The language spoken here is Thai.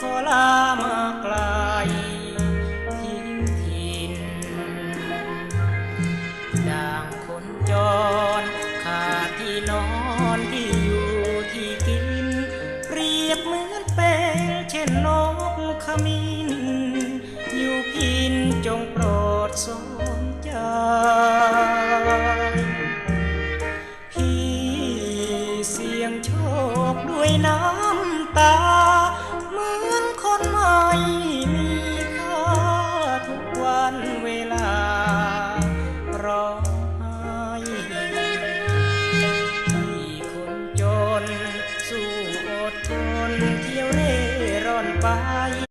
ขอลามาไกลทิ้งถิ่นด่างคนจร ขาดที่นอนที่อยู่ที่กิน เปรียบเหมือนเป็นเช่นนกขมิ้น อยู่พินจงโปรดสนใจพี่เสียงโชคด้วยน้ำตา คนเที่ยวเร่ร่อนไป